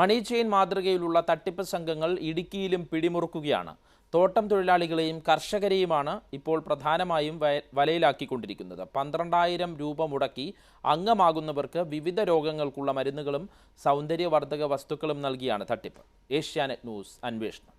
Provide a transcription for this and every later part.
മണി chain മാതൃകയിലുള്ള തട്ടിപ്പ് സംഘങ്ങൾ ഇടുക്കിയിലും പിടിമുറുക്കുകയാണ്. തോട്ടം തൊഴിലാളികളെയും കർഷകരെയുമാണ് ഇപ്പോൾ പ്രധാനമായും വലയിലാക്കിക്കൊണ്ടിരിക്കുന്നത്. പന്ത്രണ്ടായിരം രൂപ മുടക്കി അംഗമാകുന്നവർക്ക് വിവിധ രോഗങ്ങൾക്കുള്ള മരുന്നുകളും സൗന്ദര്യവർദ്ധക വസ്തുക്കളും നൽകിയാണ് തട്ടിപ്പ്. ഏഷ്യാനെറ്റ് ന്യൂസ് അന്വേഷണം.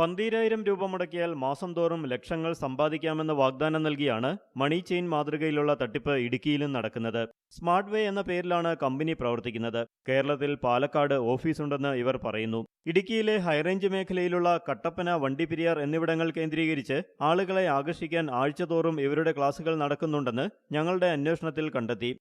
പന്തീരായിരം രൂപ മുടക്കിയാൽ മാസം തോറും ലക്ഷങ്ങൾ സമ്പാദിക്കാമെന്ന വാഗ്ദാനം നൽകിയാണ് മണി ചെയിൻ മാതൃകയിലുള്ള തട്ടിപ്പ് ഇടുക്കിയിലും നടക്കുന്നത്. സ്മാർട്ട് വേ എന്ന പേരിലാണ് കമ്പനി പ്രവർത്തിക്കുന്നത്. കേരളത്തിൽ പാലക്കാട് ഓഫീസുണ്ടെന്ന് ഇവർ പറയുന്നു. ഇടുക്കിയിലെ ഹൈറേഞ്ച് മേഖലയിലുള്ള കട്ടപ്പന വണ്ടിപ്പെരിയാർ എന്നിവിടങ്ങൾ കേന്ദ്രീകരിച്ച് ആളുകളെ ആകർഷിക്കാൻ ആഴ്ചതോറും ഇവരുടെ ക്ലാസുകൾ നടക്കുന്നുണ്ടെന്ന് ഞങ്ങളുടെ അന്വേഷണത്തിൽ കണ്ടെത്തി.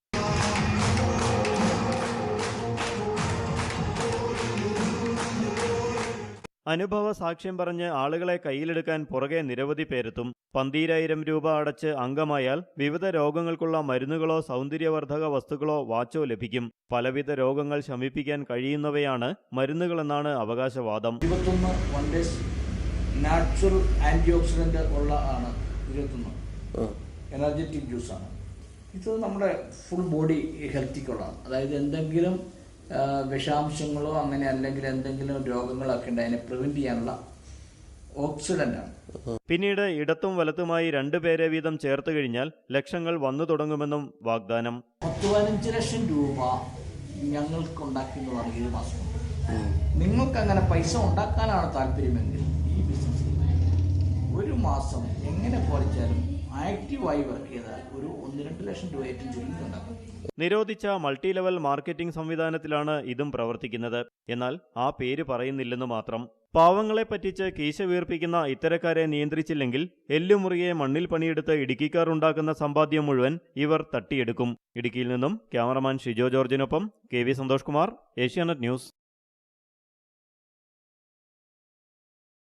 അനുഭവ സാക്ഷ്യം പറഞ്ഞ് ആളുകളെ കയ്യിലെടുക്കാൻ പുറകെ നിരവധി പേരെത്തും. പന്തീരായിരം രൂപ അടച്ച് അംഗമായാൽ വിവിധ രോഗങ്ങൾക്കുള്ള മരുന്നുകളോ സൗന്ദര്യവർദ്ധക വസ്തുക്കളോ വാച്ചോ ലഭിക്കും. പലവിധ രോഗങ്ങൾ ശമിപ്പിക്കാൻ കഴിയുന്നവയാണ് മരുന്നുകളെന്നാണ് അവകാശവാദം. ഇരുപത്തൊന്ന് one days natural antioxidant ഉള്ള ആണ് ഇരുപത്തൊന്ന്. എനർജറ്റിക് ജ്യൂസാണ് ഇത് നമ്മുടെ ഫുൾ ബോഡി ഹെൽത്തിക്കുള്ളതാണ് അതായത് എന്തെങ്കിലും വിഷാംശങ്ങളോ അങ്ങനെ അല്ലെങ്കിൽ എന്തെങ്കിലും രോഗങ്ങളൊക്കെ ഉണ്ട് അതിനെ പ്രിവെന്റ് ചെയ്യാനുള്ള ഓക്സിഡന്റ് ആണ്. പിന്നീട് ഇടത്തും വലത്തുമായി രണ്ടു പേരെ വീതം ചേർത്ത് കഴിഞ്ഞാൽ ലക്ഷങ്ങൾ വന്നു തുടങ്ങുമെന്നും വാഗ്ദാനം. പത്ത് പതിനഞ്ച് ലക്ഷം രൂപ ഞങ്ങൾക്ക് ഉണ്ടാക്കി എന്ന് പറഞ്ഞ ഏഴ് മാസം. നിങ്ങൾക്ക് അങ്ങനെ പൈസ ഉണ്ടാക്കാനാണ് താല്പര്യമെങ്കിൽ ഈ ബിസിനസ് ഒരു മാസം എങ്ങനെ കുറച്ചാലും ആക്റ്റീവായി വർക്ക് ചെയ്താൽ ഒരു ഒന്ന് രണ്ട് ലക്ഷം രൂപയായിട്ടും ചുരുങ്ങി നിരോധിച്ച മൾട്ടി ലെവൽ മാർക്കറ്റിംഗ് സംവിധാനത്തിലാണ് ഇതും പ്രവർത്തിക്കുന്നത്. എന്നാൽ ആ പേര് പറയുന്നില്ലെന്ന് മാത്രം. പാവങ്ങളെ പറ്റിച്ച് കീശ വീർപ്പിക്കുന്ന ഇത്തരക്കാരെ നിയന്ത്രിച്ചില്ലെങ്കിൽ എല്ലുമുറിയെ മണ്ണിൽ പണിയെടുത്ത് ഇടുക്കിക്കാർ ഉണ്ടാക്കുന്ന സമ്പാദ്യം മുഴുവൻ ഇവർ തട്ടിയെടുക്കും. ഇടുക്കിയിൽ നിന്നും cameraman Shijo ജോർജിനൊപ്പം K V Santhosh Kumar Asianet news.